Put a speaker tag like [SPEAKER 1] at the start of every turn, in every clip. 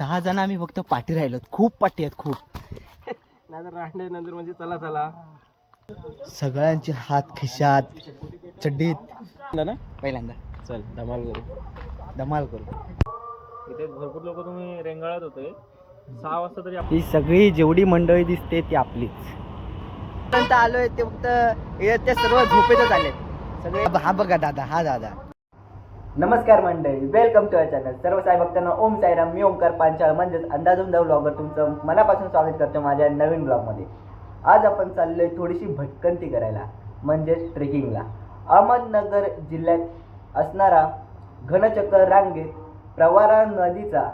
[SPEAKER 1] सहा जण आम्ही फक्त पाठी राहिलो खूप पाठी आहेत खूप.
[SPEAKER 2] नाहीतर रांडे नंतर म्हणजे चला चला.
[SPEAKER 1] सगळ्यांचे हात खिशात चड्डीत.
[SPEAKER 2] ना?
[SPEAKER 1] पहिल्यांदा.
[SPEAKER 2] चल धमाल करू.
[SPEAKER 1] धमाल करू.
[SPEAKER 2] इथे भरपूर लोक तुम्ही रेंगाळत होते. सहा वाजता तरी
[SPEAKER 1] ही सगळी जेवढी मंडळी दिसते ती आपलीच. पर्यंत आलोय ते फक्त हे ते सर्व झोपेतच आले सगळे हा बघा दादा हा दादा. नमस्कार मंडळी वेलकम टू अर चॅनल सर्व साई भक्तांना ओम साईराम मी ओमकार पांचाळ म्हणजेच अंदाजून द ब्लॉगर तुमचं मनापासून स्वागत करतो माझ्या नवीन ब्लॉगमध्ये आज आपण चाललोय थोडीशी भटकंती करायला म्हणजेच ट्रेकिंगला अहमदनगर जिल्ह्यात असणारा घनचक्र रांगेत प्रवारा नदीचा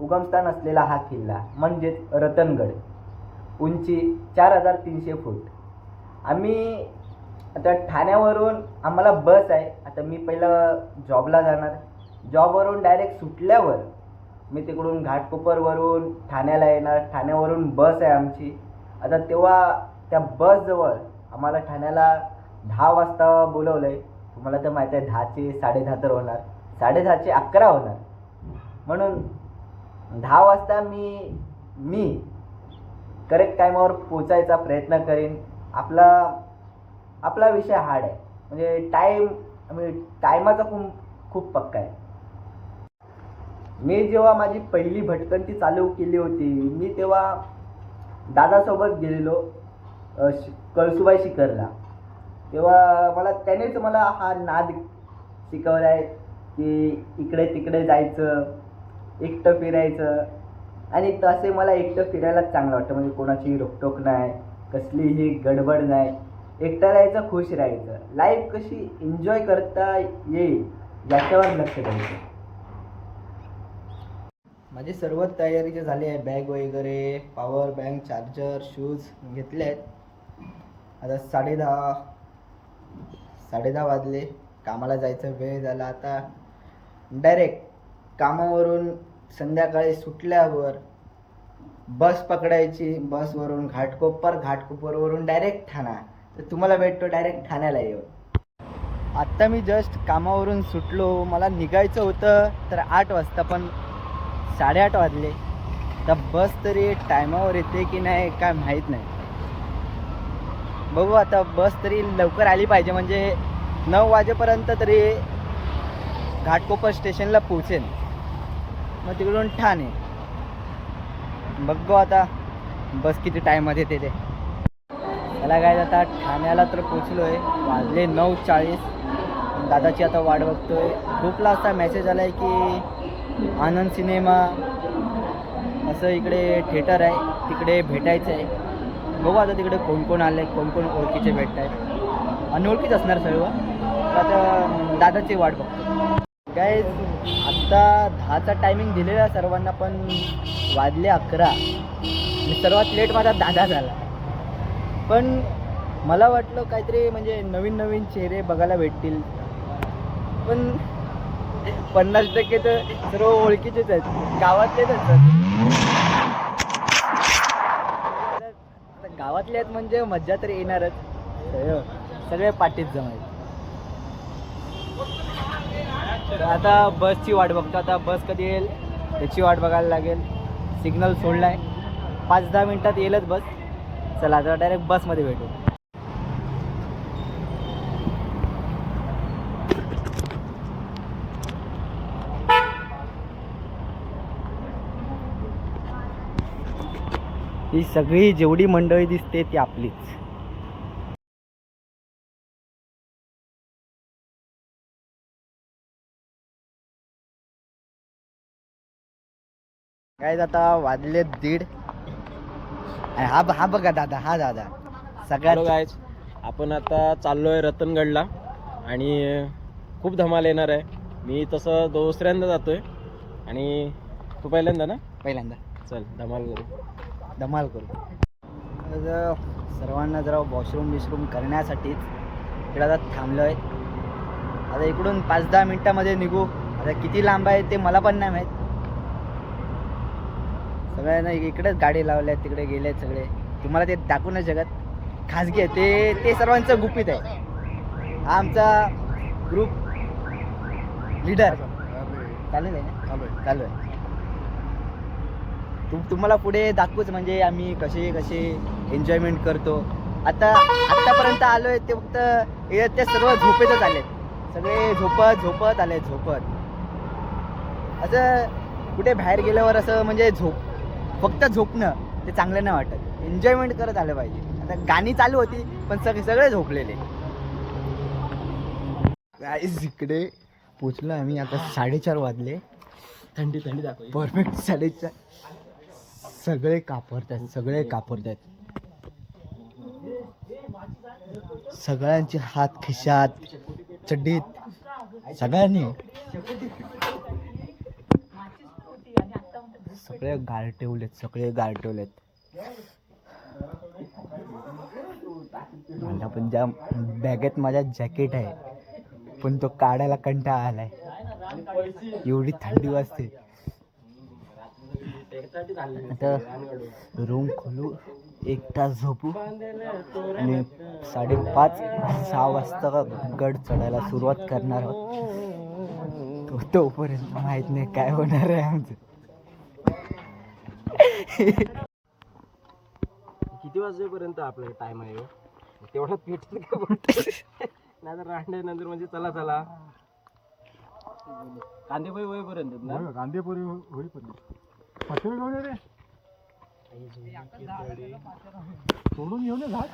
[SPEAKER 1] उगमस्थान असलेला हा किल्ला म्हणजेच रतनगड. उंची चार हजार तीनशे फूट. आम्ही आता ठाण्यावरून आम्हाला बस आहे. आता मी पहिलं जॉबला जाणार. जॉबवरून डायरेक्ट सुटल्यावर मी तिकडून घाटकोपरवरून ठाण्याला येणार. ठाण्यावरून बस आहे आमची. आता तेव्हा त्या बसजवळ आम्हाला ठाण्याला दहा वाजता बोलवलं आहे तुम्हाला तर माहीत आहे दहाचे साडेदहा तर होणार. साडेदहाचे अकरा होणार. म्हणून दहा वाजता मी मी करेक्ट टायमावर पोचायचा प्रयत्न करीन. आपला आपला विषय हार्ड आहे. म्हणजे टाईम म्हणजे टायमाचा खूप खूप पक्का आहे. मी जेव्हा माझी पहिली भटकंती चालू केली होती मी तेव्हा दादासोबत गेलेलो शि- कळसुबाई शिखरला. तेव्हा मला त्यानेच मला हा नाद शिकवला आहे की इकडे तिकडे जायचं एकटं फिरायचं. आणि तसे मला एकटं फिरायलाच चांगलं वाटतं. म्हणजे कोणाची रोकटोक नाही कसलीही गडबड नाही. एकटा राहायचं खुश राहायचं. लाईफ कशी एन्जॉय करता येईल याच्यावर लक्ष द्यायचं. माझी सर्व तयारी जे झाली आहे बॅग वगैरे पॉवर बँक चार्जर शूज घेतले आहेत. आता साडेदहा साडेदहा वाजले. कामाला जायचं वेळ झाला आता. डायरेक्ट कामावरून संध्याकाळी सुटल्यावर बस पकडायची. बसवरून घाटकोपर घाटकोपरवरून डायरेक्ट ठाणा. तर तुम्हाला भेटतो डायरेक्ट ठाण्याला येऊन. आत्ता मी जस्ट कामावरून सुटलो मला निघायचं होतं तर आठ वाजता पण साडेआठ वाजले. तर बस तरी टायमावर येते की नाही काय माहीत नाही. बघू आता बस तरी लवकर आली पाहिजे म्हणजे नऊ वाजेपर्यंत तरी घाटकोपर स्टेशनला पोहोचेन. मग तिकडून ठाणे. बघू आता बस किती टायमात येते ते. त्याला काय आता ठाण्याला तर पोचलो आहे वाजले नऊ चाळीस. दादाची आता वाट बघतोय. ग्रुपला असा मेसेज आला आहे की आनंद सिनेमा असं इकडे थिएटर आहे. तिकडे भेटायचं आहे बघू आता तिकडे कोण कोण आले कोण कोण ओळखीचे भेटत आहेत अनोळखीच असणार सर्व. तर आता दादाची वाट बघतो काय आत्ता दहाचा टायमिंग दिलेला सर्वांना पण वाजले अकरा. आणि सर्वात लेट माझा दादा झाला. पण मला वाटलं काहीतरी म्हणजे नवीन नवीन चेहरे बघायला भेटतील. पण पन्नास टक्के तर सर्व ओळखीचेच आहेत. गावातलेच असतात आता गावातले आहेत म्हणजे मज्जा तर येणारच. सगळे- सगळे पाठीत जमायचे तर आता बसची वाट बघतो. आता बस कधी येईल? त्याची वाट बघायला लागेल. सिग्नल सोडलाय. पाच दहा मिनिटात येईलच बस. चला आता डायरेक्ट बसमध्ये भेटू. ही सगळी जेवढी मंडळी दिसते ती आपलीच. काय आता वाजले दीड. आणि हा हा बघा दादा हा दादा. सगळ्यात
[SPEAKER 2] आपण आता चाललोय रतनगडला आणि खूप धमाल येणार आहे. मी तसं दुसऱ्यांदा जातोय आणि तू पहिल्यांदा ना?
[SPEAKER 1] पहिल्यांदा.
[SPEAKER 2] चल धमाल करू.
[SPEAKER 1] धमाल करू. तर सर्वांना जरा वॉशरूम बिशरूम करण्यासाठीच इकडे आता थांबलो आहे आता इकडून पाच दहा मिनटामध्ये निघू. आता किती लांब आहे ते मला पण नाही माहीत. सगळ्यांना इकडेच गाडी लावल्या आहेत तिकडे गेले सगळे. तुम्हाला ते दाखवू नाही शकत. खाजगी आहे ते ते सर्वांचं गुपित आहे. हा आमचा ग्रुप लीडर चालू आहे ना? चालू आहे. तुम तुम्हाला पुढे दाखवूच म्हणजे आम्ही कसे कसे एन्जॉयमेंट करतो. आता आत्तापर्यंत आलो आहे ते फक्त ते सर्व झोपेतच आले. सगळे झोपत झोपत आले झोपत. असं कुठे बाहेर गेल्यावर असं म्हणजे झोप फक्त झोपणं ते चांगलं नाही वाटत. एन्जॉयमेंट करत आलं पाहिजे. आता गाणी चालू होती पण सगळे सगळे झोपलेले. गाईज इकडे पोचलो आम्ही. आता साडेचार वाजले.
[SPEAKER 2] थंडी थंडी दाखव.
[SPEAKER 1] परफेक्ट साडेचार. सगळे कापरतात सगळे कापरतात. सगळ्यांचे हात खिशात चड्डीत. सगळ्यांनी. सगळे गारठेवलेत सगळे गारठेवलेत माझ्या पण ज्या बॅगेत माझ्या जॅकेट आहे पण तो काढायला कंटाळा आलाय. एवढी थंडी वाजते. आता रूम खोलू एक तास झोपू आणि साडेपाच सहा वाजता गड चढायला सुरुवात करणार आहोत. तो तोपर्यंत माहीत नाही काय होणार आहे आमचं.
[SPEAKER 2] किती वाजेपर्यंत आपला टाइम आहे हो? तेवढा भेटत का नाही तर रांड्यानंतर म्हणजे चला चला. कांदेपोई होईपर्यंत ना?
[SPEAKER 3] हो, गांधीपुरी होईपर्यंत. पाचशे घेऊन रे. सोडून घेऊन ये झाड.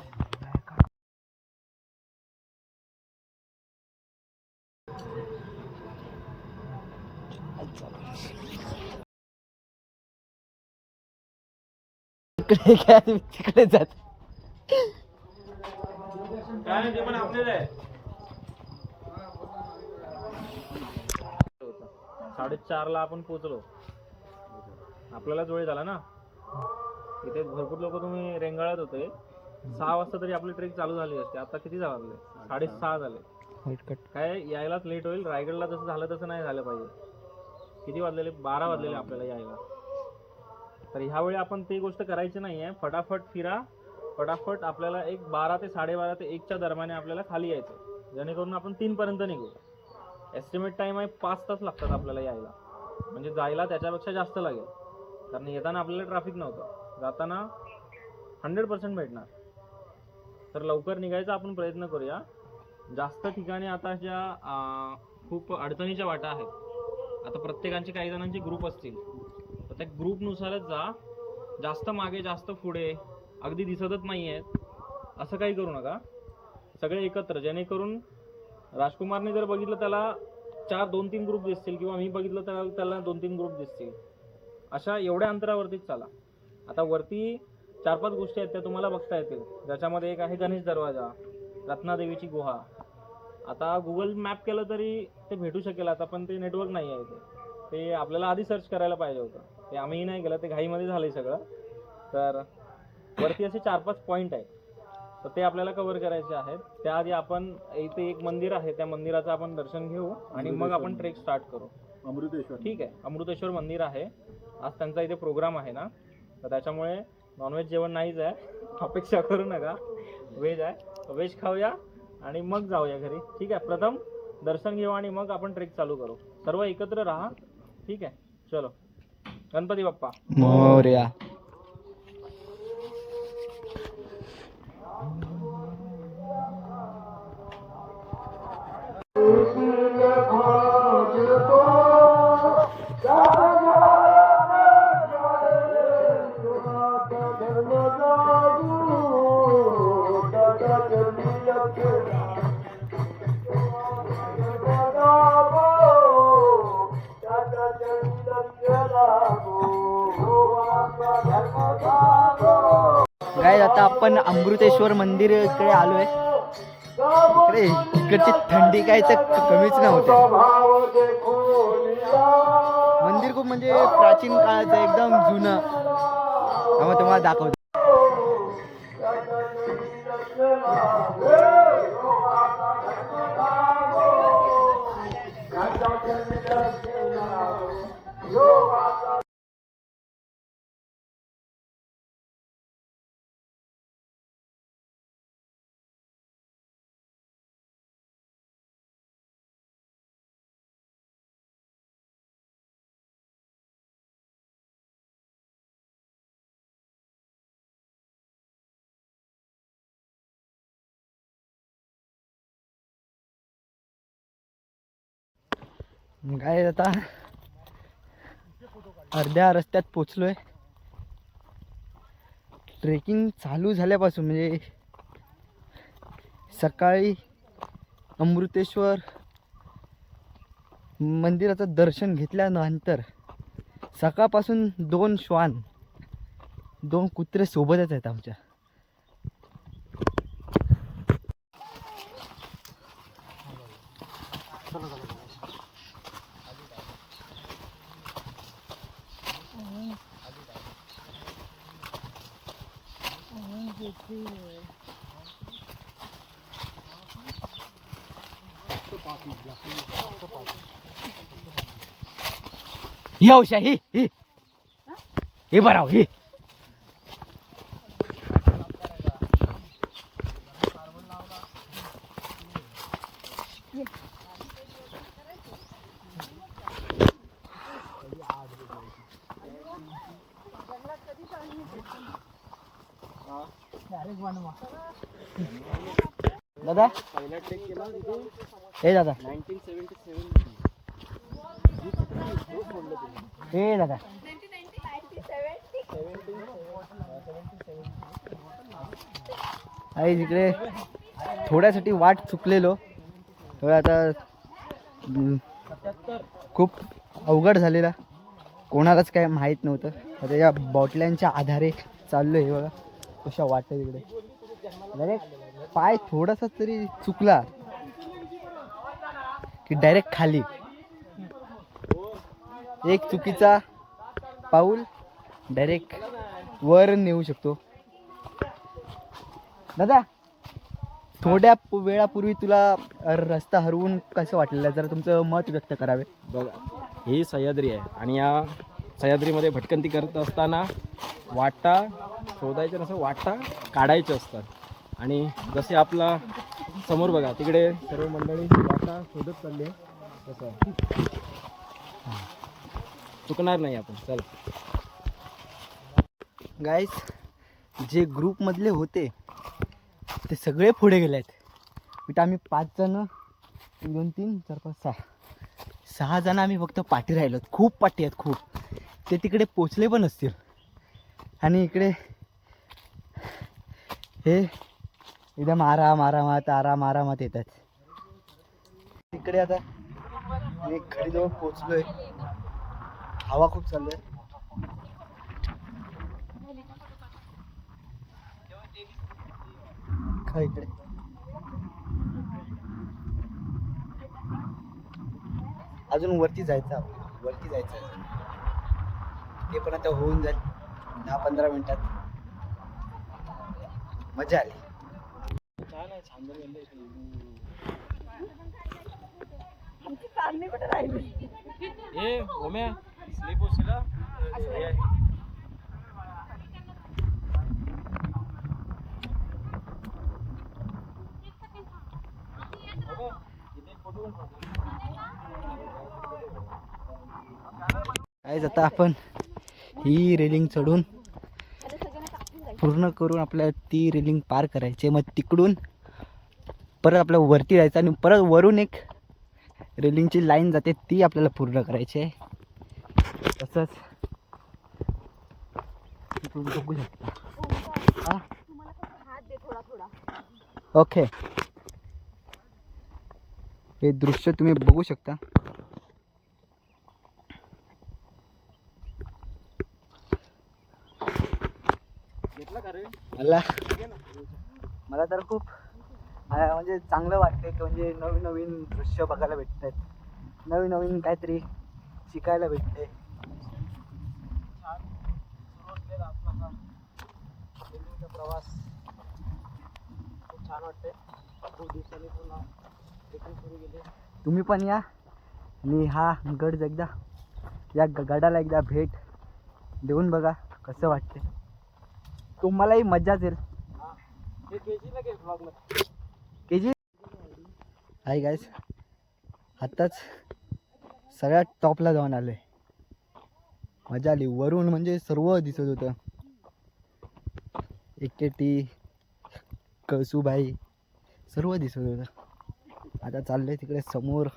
[SPEAKER 1] तिकडे काय तिकडे जात.
[SPEAKER 2] साडेचारला आपण पोचलो आपल्यालाच वेळ झाला ना? इथे भरपूर लोक तुम्ही रेंगाळत होते. सहा वाजता तरी आपली ट्रेक चालू झाली असते. आता किती झाले साडेसहा झाले. काय यायलाच लेट होईल. रायगडला जसं झालं तसं नाही झालं पाहिजे. किती वाजलेले? बारा वाजलेले आपल्याला यायला. तर ह्यावेळी आपण ती गोष्ट करायची नाही आहे फटाफट फिरा. फटाफट आपल्याला एक बारा ते साडेबारा ते एकच्या दरम्याने आपल्याला खाली यायचं जेणेकरून आपण तीनपर्यंत निघू. एस्टिमेट टाईम आहे पाच तास लागतात आपल्याला यायला. म्हणजे जायला त्याच्यापेक्षा जास्त लागेल. कारण येताना आपल्याला ट्रॅफिक नव्हतं. जाताना हंड्रेड पर्सेंट भेटणार. तर लवकर निघायचा आपण प्रयत्न करूया. जास्त ठिकाणी आता ज्या खूप अडचणीच्या वाटा आहेत. आता प्रत्येकांचे काही जणांचे ग्रुप असतील. तर त्या ग्रुपनुसारच जा. जास्त मागे जास्त पुढे. अगदी दिसतच नाही आहेत असं काही करू नका. सगळे एकत्र. जेणेकरून राजकुमारने जर बघितलं त्याला चार दोन तीन ग्रुप दिसतील किंवा मी बघितलं त्याला त्याला दोन तीन ग्रुप दिसतील. अशा एवढ्या अंतरावरतीच चाला. आता वरती चार पाच गोष्टी आहेत त्या तुम्हाला बघता येतील. ज्याच्यामध्ये एक आहे गणेश दरवाजा रत्नादेवीची गुहा. आता गुगल मॅप केलं तरी ते भेटू शकेल. आता पण ते नेटवर्क नाही आहे ते आपल्याला आधी सर्च करायला पाहिजे होतं. ते आम्हीही नाही केलं ते घाईमध्ये झालंय सगळं. तर वरती असे चार पाच पॉईंट आहेत. तर ते आपल्याला कव्हर करायचे आहेत. त्याआधी आपण इथे एक मंदिर आहे त्या मंदिराचं आपण दर्शन घेऊ आणि मग आपण ट्रेक स्टार्ट करू.
[SPEAKER 3] अमृतेश्वर.
[SPEAKER 2] ठीक आहे. अमृतेश्वर मंदिर आहे. आज त्यांचा इथे प्रोग्राम आहे ना. तर त्याच्यामुळे नॉनव्हेज जेवण नाहीच आहे. अपेक्षा करू नका. व्हेज आहे. व्हेज खाऊया आणि मग जाऊया घरी. ठीक आहे. प्रथम दर्शन घेऊ आणि मग आपण ट्रेक चालू करू. सर्व एकत्र राहा. ठीक आहे. चलो. गणपती बाप्पा.
[SPEAKER 1] मोर्या. आता आपण अमृतेश्वर मंदिर इकडे आलोय. इकडे इकडची थंडी काय तर कमीच नव्हते. मंदिर खूप म्हणजे प्राचीन काळाचं एकदम जुनं. त्यामुळे तुम्हाला दाखवतो. काय आता? अर्ध्या रस्त्यात पोचलोय. ट्रेकिंग चालू झाल्यापासून म्हणजे सकाळी अमृतेश्वर मंदिराचं दर्शन घेतल्यानंतर सकाळपासून दोन श्वान दोन कुत्रे सोबतच आहेत आमच्या. ही औषा ही ही हे बराव ही दादा? हे दादा. हे दादा. आई तिकडे थोड्यासाठी वाट चुकलेलो. थोडं आता खूप अवघड झालेला. कोणालाच काय माहीत नव्हतं. आता या बॉटल्यांच्या आधारे चाललो आहे बघा. कशा वाटतं तिकडे डायरेक्ट पाय थोडासा तरी चुकला की डायरेक्ट खाली. एक चुकीचा पाऊल डायरेक्ट वर नेऊ शकतो. दादा थोड्या वेळापूर्वी तुला रस्ता हरवून कसं वाटलेलं जरा तुमचं मत व्यक्त करावे.
[SPEAKER 4] बघा ही सह्याद्री आहे आणि या सह्याद्रीमध्ये भटकंती करत असताना वाटा शोधायच्या नसं वाटा काढायच्या असतात. आणि जसे आपला समोर बघा तिकडे सर्व मंडळी वाटा शोधत चालली आहे. तसं चुकणार नाही आपण चला.
[SPEAKER 1] गाईस जे ग्रुपमधले होते ते सगळे पुढे गेले आहेत बेटा आम्ही पाच जण दोन तीन चार पाच सहा. सहा जण आम्ही फक्त पाठी राहिलो खूप पाठी आहेत खूप. ते तिकडे पोचले पण असतील. आणि इकडे हे एकदम आराम आरामात आराम आरामात येतात. तिकडे आता मी खडीजवळ पोचलोय. हवा खूप चालू आहे. खा इकडे. अजून वरती जायचं वरती जायचं अजून. ते पण आता होऊन जाईल. दहा पंधरा मिनिटात. मजा आली.
[SPEAKER 4] हे स्लीप
[SPEAKER 1] आता आपण ही रेलिंग चढून पूर्ण करून आपल्याला ती रेलिंग पार करायची मग तिकडून परत आपल्या वरती जायचं आणि परत वरून एक रेलिंगची लाईन जाते ती आपल्याला पूर्ण करायची आहे. तसंच बघू शकता. ओके. हे दृश्य तुम्ही बघू शकता. मला मला तर खूप म्हणजे चांगलं वाटतंय की म्हणजे नवीन नवीन दृश्य बघायला भेटत आहेत नवीन नवीन काहीतरी शिकायला भेटते
[SPEAKER 4] प्रवास. खूप छान वाटते खूप दिवसांनी पुन्हा ट्रेकिंग सुरू केली
[SPEAKER 1] तुम्ही पण या. आणि हा गड एकदा या गडाला एकदा भेट देऊन बघा कसं वाटते तुम्हालाही मज्जाच येईल
[SPEAKER 4] हे
[SPEAKER 1] के जी हाय गायस आत्ताच सगळ्यात टॉपला जाऊन आलोय. मजा आली. वरून म्हणजे सर्व दिसत होतं. एकेटी कळसूबाई सर्व दिसत होतं. आता चाललंय तिकडे समोर.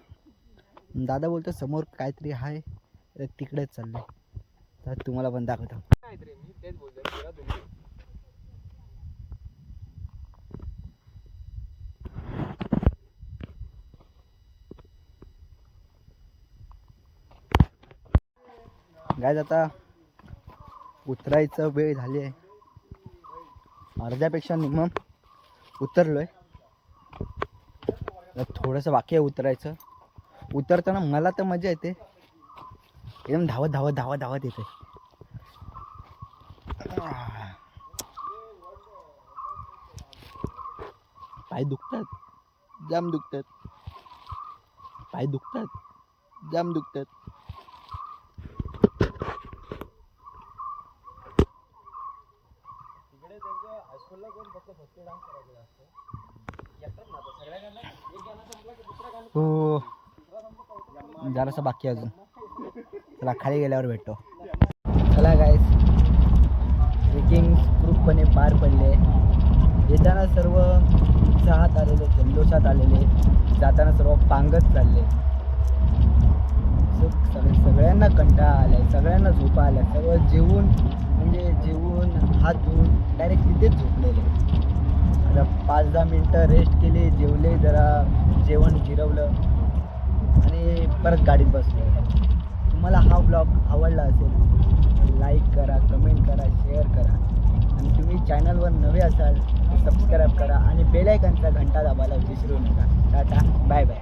[SPEAKER 1] दादा बोलतो समोर काहीतरी आहे. तर तिकडेच चाललंय. तर तुम्हाला पण दाखवतो. गायज आता उतरायचं वेळ झाली आहे. अर्ध्यापेक्षा निम्म उतरलोय. आहे थोडंसं बाकी आहे उतरायचं. उतरताना मला तर मजा येते. एकदम धावत धावत धावत धावत येते. पाय दुखतात. जाम दुखतात. पाय दुखतात. जाम दुखतात हो जरासं बाकी अजून. चला खाली गेल्यावर भेटतो. चला गाईस ट्रेकिंग ग्रुपपणे पार पडले. येताना सर्व उत्साहात आलेले जल्लोषात आलेले जाताना सर्व पांगत चालले. सगळे सग- सगळ्यांना कंटाळा आलाय सगळ्यांना झोपा आल्या. सर्व जेवून म्हणजे जेवून हात धुवून डायरेक्ट तिथेच झोपलेले. आता पाच दहा मिनटं रेस्ट केली जेवले जरा जेवण जिरवलं. आणि परत गाडीत बसलो. तुम्हाला हा ब्लॉग आवडला असेल लाईक करा कमेंट करा शेअर करा. आणि तुम्ही चॅनलवर नवे असाल तर सबस्क्राईब करा आणि बेलायकनचा घंटा दाबायला विसरू नका. Tata bye bye